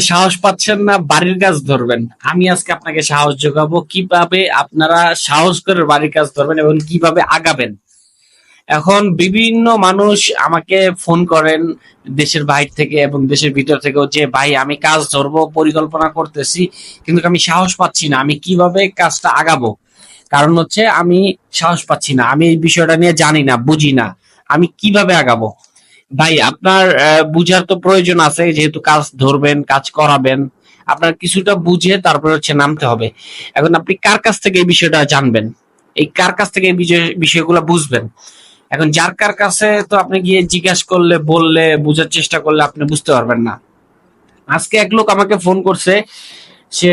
সাহস পাচ্ছেন না, বাড়ির কাজ ধরবেন। আমি আজকে আপনাকে সাহস যোগাবো, কীভাবে আপনারা সাহস করে বাড়ির কাজ ধরবেন এবং কীভাবে আগাবেন। এখন বিভিন্ন মানুষ আমাকে ফোন করেন দেশের বাইরে থেকে এবং দেশের ভিতর থেকেও যে, ভাই, আমি কাজ ধরবো, পরিকল্পনা করতেছি, কিন্তু আমি সাহস পাচ্ছি না, আমি কীভাবে কাজটা আগাবো? কারণ হচ্ছে আমি সাহস পাচ্ছি না, আমি এই বিষয়টা নিয়ে জানি না, বুঝি না, আমি কীভাবে আগাবো? ভাই, আপনার বুঝার তো প্রয়োজন আছে, যেহেতু কাজ ধরবেন, কাজ করাবেন। আপনার কিছুটা বুঝে তারপরে হচ্ছে নামতে হবে। এখন আপনি কার কাছ থেকে এই বিষয়টা জানবেন? এই কার কাছ থেকে এই বিষয়গুলো বুঝবেন? এখন যার কার কাছে তো আপনি গিয়ে জিজ্ঞাসা করলে, বললে, বোঝার চেষ্টা করলে আপনি বুঝতে পারবেন না। আজকে এক লোক আমাকে ফোন করছে, সে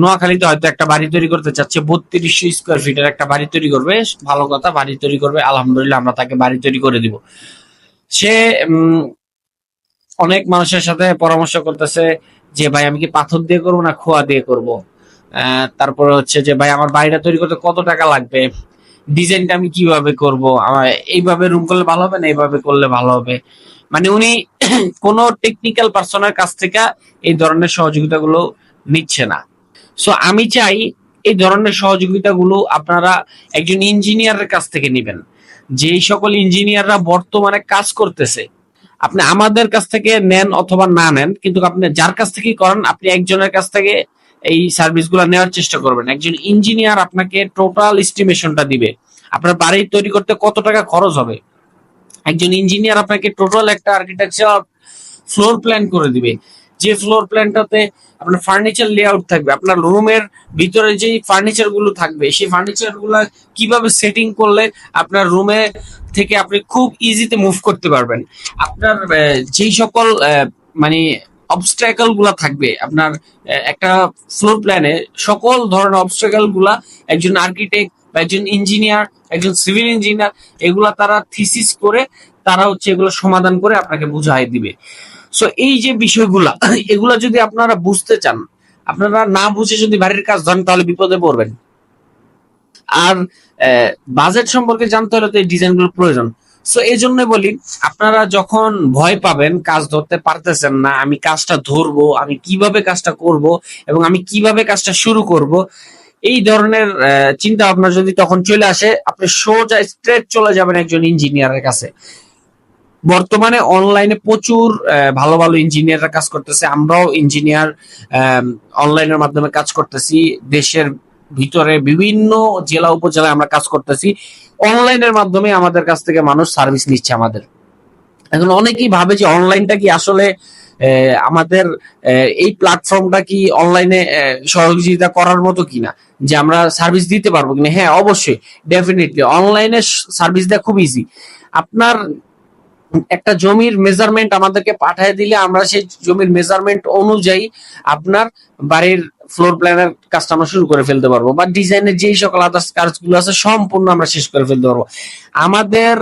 নোয়াখালীতে হয়তো একটা বাড়ি তৈরি করতে চাচ্ছে, বত্রিশশো স্কোয়ার ফিটের একটা বাড়ি তৈরি করবে, ভালো কথা, বাড়ি তৈরি করবে, আলহামদুলিল্লাহ আমরা তাকে বাড়ি তৈরি করে দিব। সে অনেক মানুষের সাথে পরামর্শ করতেছে যে, ভাই, আমি কি পাথর দিয়ে করব না খোয়া দিয়ে করব? তারপরে হচ্ছে যে, ভাই, আমার বাড়িটা তৈরি করতে কত টাকা লাগবে? ডিজাইনটা আমি কীভাবে করব? আমার, এইভাবে রুম করলে ভালো হবে না এইভাবে করলে ভালো হবে? মানে উনি কোনো টেকনিক্যাল পার্সনের কাছ থেকে এই ধরনের সহযোগিতাগুলো নিচ্ছে না। সো আমি চাই এই ধরনের সহযোগিতাগুলো আপনারা একজন ইঞ্জিনিয়ারের কাছ থেকে নেবেন। যেই সকল ইঞ্জিনিয়াররা বর্তমানে কাজ করতেছে, আপনি আমাদের কাছ থেকে নেন অথবা না নেন, কিন্তু আপনি যার কাছ থেকে করেন, আপনি একজনের কাছ থেকে এই সার্ভিসগুলো নেওয়ার চেষ্টা করবেন। একজন ইঞ্জিনিয়ার আপনাকে টোটাল এস্টিমেশনটা দিবে। আপনার বাড়ি তৈরি করতে কত টাকা খরচ হবে? একজন ইঞ্জিনিয়ার আপনাকে টোটাল একটা আর্কিটেকচার ফ্লোর প্ল্যান করে দিবে। যে ফ্লোর প্ল্যানটাতে আপনার ফার্নিচার লেআউট থাকবে, আপনার রুমের ভিতরে যে ফার্নিচারগুলো থাকবে, সেই ফার্নিচারগুলা কীভাবে সেটিং করলে আপনার রুমে থেকে আপনি খুব ইজিতে মুভ করতে পারবেন। আপনার যেই সকল মানে অবস্ট্রাকলগুলা থাকবে, আপনার একটা ফ্লোর প্ল্যানে সকল ধরনের অবস্ট্রাকলগুলা একজন আর্কিটেক্ট বা একজন ইঞ্জিনিয়ার একজন সিভিল ইঞ্জিনিয়ার এগুলা তারা থিসিস করে তারা হচ্ছে এগুলো সমাধান করে আপনাকে বুঝাই দিবে। সো এই যে বিষয়গুলা, এগুলা যদি আপনারা বুঝতে চান, আপনারা না বুঝে যদি বাড়ির কাজ ধরেন, তাহলে বিপদে পড়বেন। আর বাজেট সম্পর্কে জানতে হলে তো এই ডিজাইনগুলো প্রয়োজন। সো এই জন্য বলি, আপনারা যখন ভয় পাবেন, কাজ ধরতে পারতেছেন না, আমি কাজটা ধরবো, আমি কীভাবে কাজটা করব, এবং আমি কীভাবে কাজটা শুরু করব, এই ধরনের চিন্তা ভাবনা যদি তখন চলে আসে, আপনি সোজা স্ট্রেট চলে যাবেন একজন ইঞ্জিনিয়ারের কাছে। বর্তমানে অনলাইনে প্রচুর ভালো ভালো ইঞ্জিনিয়াররা কাজ করতেছে। আমরাও ইঞ্জিনিয়ার অনলাইনের মাধ্যমে কাজ করতেছি। দেশের ভিতরে বিভিন্ন জেলা, উপজেলায় আমরা কাজ করতেছি। অনলাইনের মাধ্যমে আমাদের কাছ থেকে মানুষ সার্ভিস নিচ্ছে আমাদের। এখন অনেকেই ভাবে যে অনলাইনটা কি আসলে আমাদের এই প্ল্যাটফর্মটা কি অনলাইনে সহযোগিতা করার মতো কিনা? যে আমরা সার্ভিস দিতে পারব কিনা? হ্যাঁ অবশ্যই ডেফিনেটলি অনলাইনে সার্ভিস দেওয়া খুব ইজি আপনার একটা জমির মেজারমেন্ট আমাদেরকে পাঠিয়ে দিলে আমরা সেই জমির মেজারমেন্ট অনুযায়ী আপনার বাড়ির ফ্লোর প্ল্যানের কাজটা আমরা শুরু করে ফেলতে পারব বা ডিজাইনের যেই সকল আদার্স কাজগুলো আছে সম্পূর্ণ আমরা শেষ করে ফেলতে পারব। আমাদের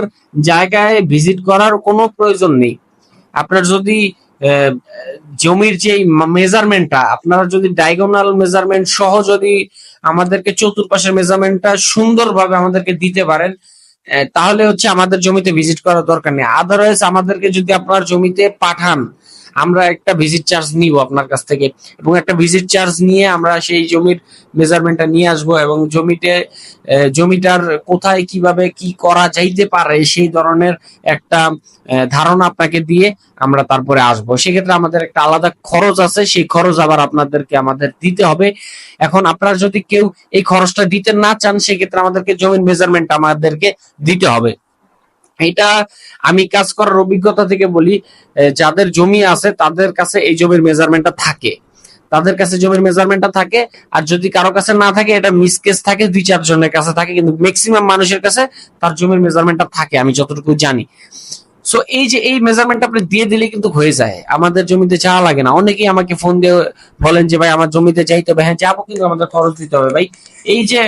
জায়গায় ভিজিট করার কোনো প্রয়োজন নেই। আপনার যদি জমির যে মেজারমেন্টটা আপনারা যদি ডায়াগোনাল মেজারমেন্ট সহ যদি আমাদেরকে চতুর্পাশের মেজারমেন্টটা সুন্দরভাবে আমাদেরকে দিতে পারেন তাহলে হচ্ছে আমাদের জমিতে ভিজিট করার দরকার নেই। আদারওয়াইজ আমাদেরকে যদি আপনার জমিতে পাঠান আমরা একটা ভিজিট চার্জ নিব আপনার কাছ থেকে। এবং একটা ভিজিট চার্জ নিয়ে আমরা সেই জমির মেজারমেন্টটা নিয়ে আসব এবং জমিতে জমিটার কোথায় কীভাবে কি করা যাইতে পারে সেই ধরনের একটা ধারণা আপনাকে দিয়ে আমরা তারপরে আসব। সেক্ষেত্রে আমাদের একটা আলাদা খরচ আছে, সেই খরচ আবার আপনাদেরকে আমাদের দিতে হবে। এখন আপনারা যদি কেউ এই খরচটা দিতে না চান, সেক্ষেত্রে আমাদেরকে জমির মেজারমেন্ট আমাদেরকে দিতে হবে। এটা আমি কাজ করার অভিজ্ঞতা থেকে বলি যাদের জমি আছে তাদের কাছে এই জমির মেজারমেন্টটা থাকে। তাদের কাছে জমির মেজারমেন্টটা থাকে, আর যদি কারও কাছে না থাকে, এটা মিসকেস থাকে, দুই চারজনের কাছে থাকে, কিন্তু ম্যাক্সিমাম মানুষের কাছে তার জমির মেজারমেন্টটা থাকে, আমি যতটুকু জানি। সো এই যে এই মেজারমেন্ট আপনি দিয়ে দিলে কিন্তু হয়ে যায়। আমাদের জমিতে যাওয়া লাগে না। অনেকেই আমাকে ফোন দিয়ে বলেন যে, ভাই, আমার জমিতে যাইতে হবে। হ্যাঁ যাব কিন্তু আমাদের খরচ দিতে হবে, ভাই। এই যে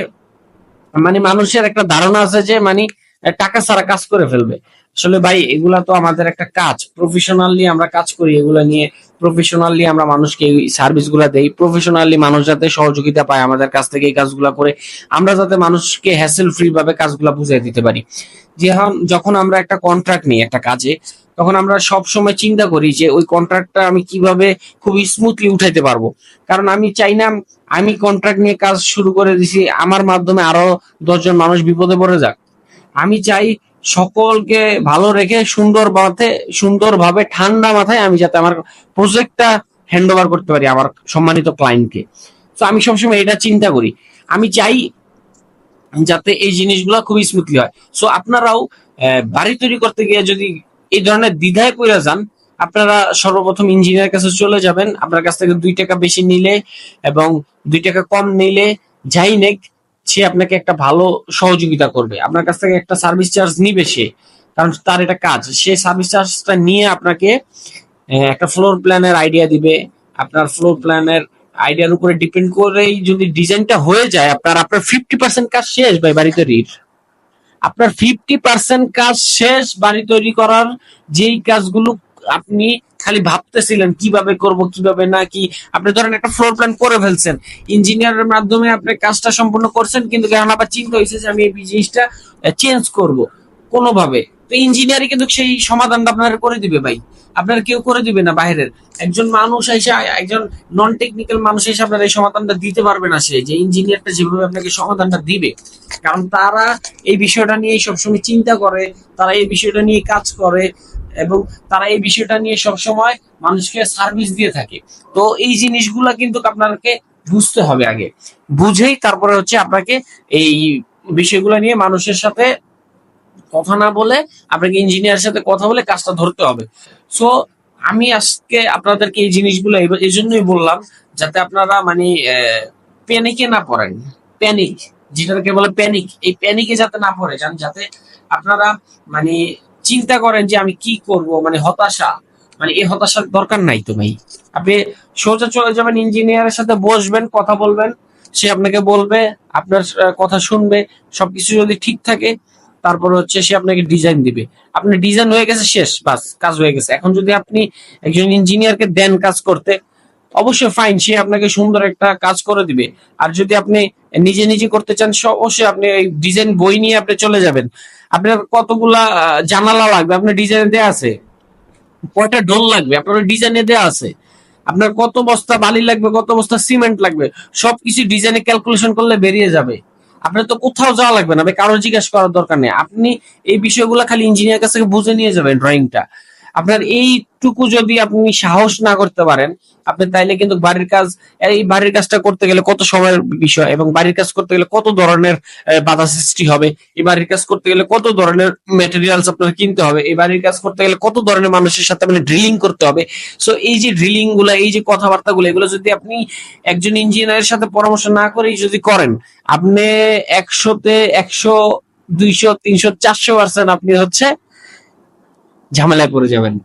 মানে মানুষের একটা ধারণা আছে যে মানে টাকা ছাড়া কাজ করে ফেলবে। আসলে ভাই, এগুলা তো আমাদের একটা কাজ। প্রফেশনালি আমরা কাজ করি, এগুলা নিয়ে প্রফেশনালি আমরা মানুষকে সার্ভিসগুলা দেই। প্রফেশনালি মানুষ যাতে সহযোগিতা পায় আমাদের কাছ থেকে এই কাজগুলা করে, আমরা যাতে মানুষকে হ্যাসেল ফ্রি ভাবে কাজগুলা বুঝিয়ে দিতে পারি। যখন যখন আমরা একটা কন্ট্রাক্ট নিই একটা কাজে, তখন আমরা সব সময় চিন্তা করি যে ওই কন্ট্রাক্টটা আমি কীভাবে খুব স্মুথলি উঠাইতে পারব। কারণ আমি চাই না আমি কন্ট্রাক্ট নিয়ে কাজ শুরু করে দিছি, আমার মাধ্যমে আরও দশজন মানুষ বিপদে পড়ে যাক। আমি চাই সকলকে ভালো রেখে সুন্দর মাথায়, সুন্দরভাবে ঠান্ডা মাথায় আমি যাতে আমার প্রজেক্টটা হ্যান্ড ওভার করতে পারি আমার সম্মানিত ক্লায়েন্টকে তো আমি সবসময় এটা চিন্তা করি। আমি চাই যাতে এই জিনিসগুলো খুবই স্মুথলি হয়। সো আপনারাও বাড়ি তৈরি করতে গিয়ে যদি এই ধরনের দ্বিধায় পড়ে যান, আপনারা সর্বপ্রথম ইঞ্জিনিয়ার কাছে চলে যাবেন। আপনার কাছ থেকে দুই টাকা বেশি নিলে এবং দুই টাকা কম নিলে, যাই নেক সে আপনাকে একটা ভালো সহযোগিতা করবে। আপনার কাছ থেকে একটা সার্ভিস চার্জ নিবে সে, কারণ তার এটা কাজ। সে সার্ভিস চার্জটা নিয়ে আপনাকে একটা ফ্লোর প্ল্যানের আইডিয়া দিবে। আপনার ফ্লোর প্ল্যানের আইডিয়ার উপরে ডিপেন্ড করেই যদি ডিজাইনটা হয়ে যায়, আপনার আপনার ফিফটি পার্সেন্ট কাজ শেষ ভাই বাড়ি তৈরির। আপনার ফিফটি পার্সেন্ট কাজ শেষ বাড়ি তৈরি করার যেই কাজগুলো আপনি খালি ভাবতেছিলেন কীভাবে করব, কীভাবে না, কি? আপনি ধরেন একটা ফ্লোর প্ল্যান করে ফেলছেন। ইঞ্জিনিয়ারের মাধ্যমে আপনি কাজটা সম্পূর্ণ করছেন, কিন্তু কারণ আবার চিন্তা হয়েছে যে আমি এই জিনিসটা চেঞ্জ করব কোনোভাবে। তো ইঞ্জিনিয়ারই কিন্তু সেই সমাধানটা আপনার করে দিবে ভাই। আপনার কেউ করে দিবে না বাইরের একজন মানুষ এসে, একজন নন টেকনিক্যাল মানুষ এসে আপনার এই সমাধানটা দিতে পারবে না সে, যে ইঞ্জিনিয়ারটা যেভাবে আপনাকে সমাধানটা দিবে। কারণ তারা এই বিষয়টা নিয়ে সবসময় চিন্তা করে, তারা এই বিষয়টা নিয়ে কাজ করে। এবং তারা এই বিষয়টা নিয়ে সবসময় মানুষকে সার্ভিস দিয়ে থাকে। তো এই জিনিসগুলা কিন্তু আপনাকে বুঝতে হবে আগে। বুঝেই তারপরে হচ্ছে আপনাকে এই বিষয়গুলো নিয়ে মানুষের সাথে কথা না বলে, আপনাকে ইঞ্জিনিয়ারের সাথে কথা বলে কাজটা ধরতে হবে। সো আমি আজকে আপনাদেরকে এই জিনিসগুলো এই জন্যই বললাম, যাতে আপনারা মানে প্যানিকে না পড়েন। প্যানিক যেটাকে বলে প্যানিক এই প্যানিকে যাতে না পড়ে, যান, যাতে আপনারা মানে চিন্তা করেন যে আমি কি করব? মানে হতাশা। মানে এই হতাশার দরকার নাই তো ভাই। আপনি সোজা চলে যাবেন ইঞ্জিনিয়ারের সাথে বসবেন, কথা বলবেন। সে আপনাকে বলবে, আপনার কথা শুনবে, সবকিছু যদি ঠিক থাকে, তারপর হচ্ছে সে আপনাকে ডিজাইন দিবে। আপনার ডিজাইন হয়ে গেছে, শেষ, বাস, কাজ হয়ে গেছে। এখন যদি আপনি একজন ইঞ্জিনিয়ারকে দেন কাজ করতে, অবশ্যই ফাইন সে আপনাকে সুন্দর একটা কাজ করে দিবে। আর যদি আপনি নিজে নিজে করতে চান অবশ্যই আপনি ডিজাইন বই নিয়ে আপনি চলে যাবেন। আপনার কতগুলা জানালা লাগবে? আপনার ডিজাইনে দেওয়া আছে? কয়টা ডোল লাগবে? আপনার ডিজাইনে দেওয়া আছে। আপনার কত বস্তা বালি লাগবে, কত বস্তা সিমেন্ট লাগবে, সবকিছু ডিজাইনে ক্যালকুলেশন করলে বেরিয়ে যাবে। আপনার তো কোথাও যাওয়া লাগবে না কারও জিজ্ঞাসা করার দরকার নেই। আপনি এই বিষয়গুলো খালি ইঞ্জিনিয়ার কাছ থেকে বুঝে নিয়ে যাবেন ড্রয়িংটা আপনার এইটুকু যদি আপনি সাহস না করতে পারেন, আপনি তাইলে কিন্তু বাড়ির কাজ, এই বাড়ির কাজটা করতে গেলে কত সময়ের বিষয় এবং বাড়ির কাজ করতে গেলে কত ধরনের বাধা সৃষ্টি হবে, এই বাড়ির কাজ করতে গেলে কত ধরনের মেটেরিয়ালস আপনার কিনতে হবে, এই বাড়ির কাজ করতে গেলে কত ধরনের মানুষের সাথে মানে ড্রিলিং করতে হবে। সো এই যে ড্রিলিংগুলা, এই যে কথাবার্তা গুলো এগুলো যদি আপনি একজন ইঞ্জিনিয়ারের সাথে পরামর্শ না করেই যদি করেন, আপনি একশোতে একশো, দুইশো, তিনশো, চারশো পার্সেন্ট আপনি হচ্ছে ঝামেলায় পড়ে যাবেন।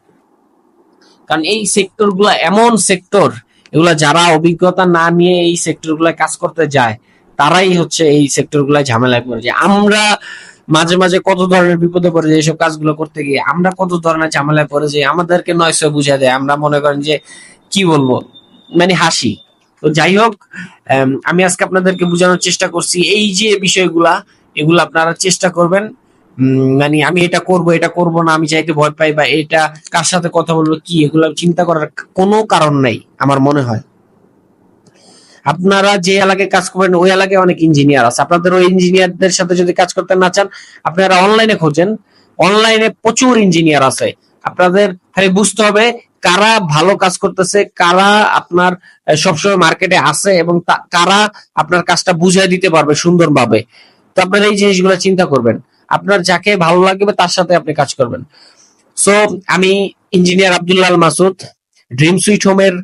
কারণ এই সেক্টরগুলা এমন সেক্টর এগুলা যারা অভিজ্ঞতা না নিয়ে এই সেক্টরগুলা কাজ করতে যায় তারাই হচ্ছে এই সেক্টরগুলা ঝামেলায় পড়ে যায়। আমরা মাঝে মাঝে কত ধরনের বিপদে পড়ে যাই এইসব কাজগুলো করতে গিয়ে আমরা কত ধরনের ঝামেলায় পড়ে যাই আমাদেরকে নয়সে বুঝা দেয়। আমরা মনে করেন যে কি বলব? মানে হাসি। তো যাই হোক আম, আজকে আপনাদেরকে বোঝানোর চেষ্টা করছি এই যে বিষয়গুলা এগুলো আপনারা চেষ্টা করবেন। মানে আমি এটা করব এটা করব না, আমি চাইতে ভয় পাই বা এটা কার সাথে কথা বলব, কি, এগুলো চিন্তা করার কোনো কারণ নাই, আমার মনে হয়। আপনারা যে এলাকায় কাজ করবেন, ওই এলাকায় অনেক ইঞ্জিনিয়ার আছে। আপনাদের ওই ইঞ্জিনিয়ারদের সাথে যদি কাজ করতে না চান, আপনারা অনলাইনে খোঁজেন। অনলাইনে প্রচুর ইঞ্জিনিয়ার আছে। আপনাদের খালি বুঝতে হবে কারা ভালো কাজ করতেছে, কারা আপনার সবসময় মার্কেটে আছে এবং কারা আপনার কাজটা বুঝিয়ে দিতে পারবে সুন্দরভাবে। তো আপনারা এই জিনিসগুলো চিন্তা করবেন। আপনার যাকে ভালো লাগবে তার সাথে আপনি কাজ করবেন। সো আমি engineer Abdullal Masud dream sweet হোমের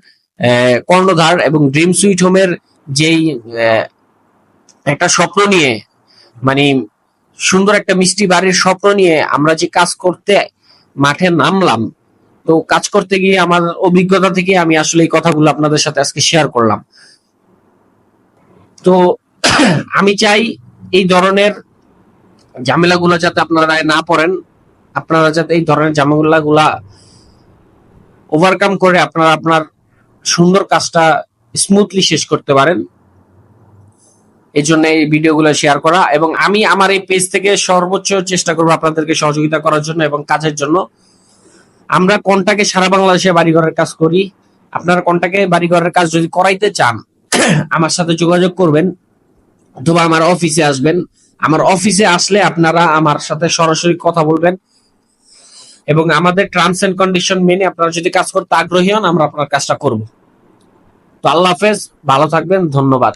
কর্ণধার এবং ড্রিম সুইট হোমের যেই একটা স্বপ্ন নিয়ে মানে সুন্দর একটা মিষ্টি বাড়ির স্বপ্ন নিয়ে আমরা যে কাজ করতে, মাঠে নামলাম, তো কাজ করতে গিয়ে আমার অভিজ্ঞতা থেকে আমি আসলে এই কথাগুলো আপনাদের সাথে আজকে শেয়ার করলাম। তো, আমি চাই এই ধরনের ঝামেলাগুলো যাতে আপনারা না পড়েন, আপনারা যাতে এই ধরনের ঝামেলাগুলা ওভারকাম করে আপনারা আপনার সুন্দর কাজটা স্মুথলি শেষ করতে পারেন। এই জন্য এই ভিডিওগুলো শেয়ার করা এবং আমি আমার এই পেজ থেকে সর্বোচ্চ চেষ্টা করব আপনাদেরকে সহযোগিতা করার জন্য এবং কাজের জন্য। আমরা কোনটাকে সারা বাংলাদেশে বাড়িঘরের কাজ করি? আপনারা কোনটাকে বাড়িঘরের কাজ যদি করাইতে চান, আমার সাথে যোগাযোগ করবেন অথবা আমার অফিসে আসবেন। আমার অফিসে আসলে আপনারা আমার সাথে সরাসরি কথা বলবেন। এবং আমাদের টার্মস এন্ড কন্ডিশন মেনে আপনারা যদি কাজ করতে আগ্রহী হন, আমরা আপনার কাজটা করব। তো আল্লাহ হাফেজ, ভালো থাকবেন, ধন্যবাদ।